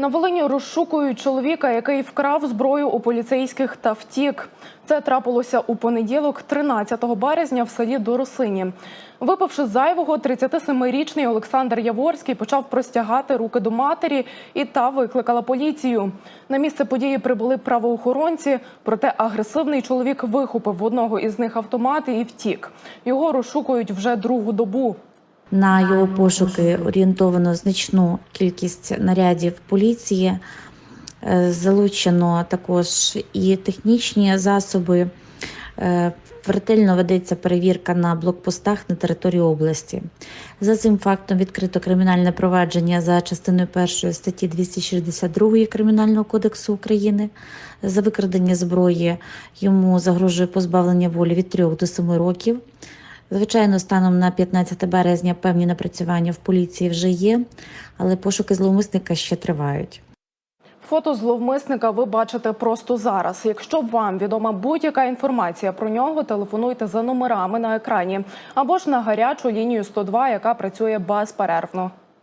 На Волині розшукують чоловіка, який вкрав зброю у поліцейських та втік. Це трапилося у понеділок, 13 березня, в селі Доросині. Випивши зайвого, 37-річний Олександр Яворський почав простягати руки до матері, і та викликала поліцію. На місце події прибули правоохоронці, проте агресивний чоловік вихопив в одного із них автомат і втік. Його розшукують вже другу добу. На його пошуки орієнтовано значну кількість нарядів поліції. Е, Залучено також і технічні засоби. Е, Ретельно ведеться перевірка на блокпостах на території області. За цим фактом відкрито кримінальне провадження за частиною першої статті 262 Кримінального кодексу України. За викрадення зброї йому загрожує позбавлення волі від 3 до 7 років. Звичайно, станом на 15 березня певні напрацювання в поліції вже є, але пошуки зловмисника ще тривають. Фото зловмисника ви бачите просто зараз. Якщо вам відома будь-яка інформація про нього, телефонуйте за номерами на екрані або ж на гарячу лінію 102, яка працює безперервно.